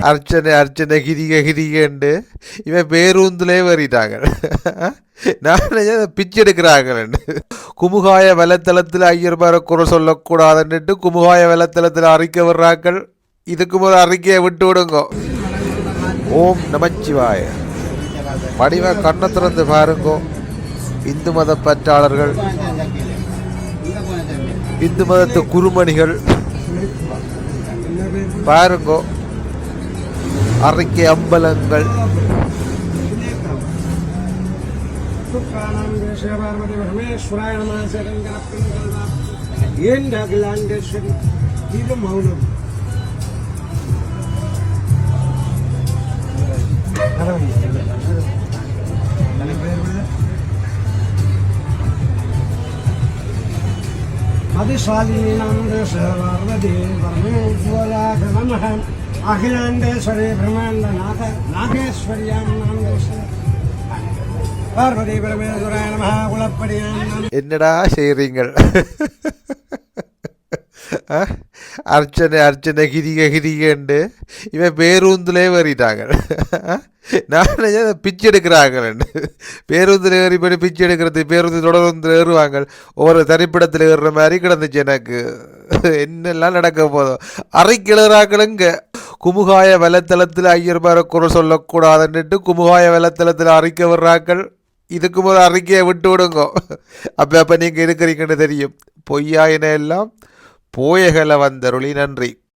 அர்ச்சனை அர்ச்சனை கிரிக கிரிகண்டு இவன் பேருந்துலே வரிட்டாங்க நான் பிச்சு பிச்சை எடுக்கிறாங்கன்னு குமுகாய வலைத்தளத்தில் ஐயர்மாரை குறை சொல்லக்கூடாதுன்னுட்டு குமுகாய வலைத்தளத்தில் அறிக்கை வர்றாக்கள் இதுக்கு ஒரு அறிக்கையை விட்டு விடுங்க. ஓம் நமச்சிவாய. வடிவ கண்ணை திறந்து பாருங்கோ. இந்து மத பற்றாளர்கள். இந்து மதத்து குருமணிகள் பாருங்கோ அறிக்கை அம்பலங்கள். சுக்கானாந்தேஸ்வர பார்வதி பரமேஸ்வராய நமசரங்கரப்பிங்கல்வா ஏண்ட அகிலாண்டேஸ்வரி இது மௌனம் அதிசாலினாந்தேஸ்வரதி பரமேஸ்வராகமஹம் பிரம்மாண்டநாத நாகேஸ்வரியாம் நாந்தேஸ்வரி பார்வதி பரமேஸ்வராய நமஹ குலப்படியாம் என்னடா செய்கிறீங்கள் அர்ச்சனை அர்ச்சனை கிரிக கிரிகண்டு இவன் பேருந்துலே வரிட்டாங்க நான் பிச்சு பிச்சை எடுக்கிறாங்கன்னு பேருந்தில் ஏறி போய் பிச்சு எடுக்கிறது பேருந்து தொடர்ந்து ஏறுவாங்க. ஒவ்வொரு தனிப்பிடத்தில் ஏறுற மாதிரி கிடந்துச்சு எனக்கு. என்னெல்லாம் நடக்க போதும் அரை கிளறாக்களுங்க குமுகாய வலைத்தளத்தில் ஐயர்மாரை குறை சொல்லக்கூடாதுன்னுட்டு குமுகாய வலைத்தளத்தில் அறிக்கை வர்றாக்கள் இதுக்கு ஒரு அறிக்கையை விட்டு விடுங்க. அப்போ அப்போ நீங்கள் இருக்கிறீங்கன்னு தெரியும். பொய்யாயின எல்லாம் போயகல வந்தருளி நன்றி.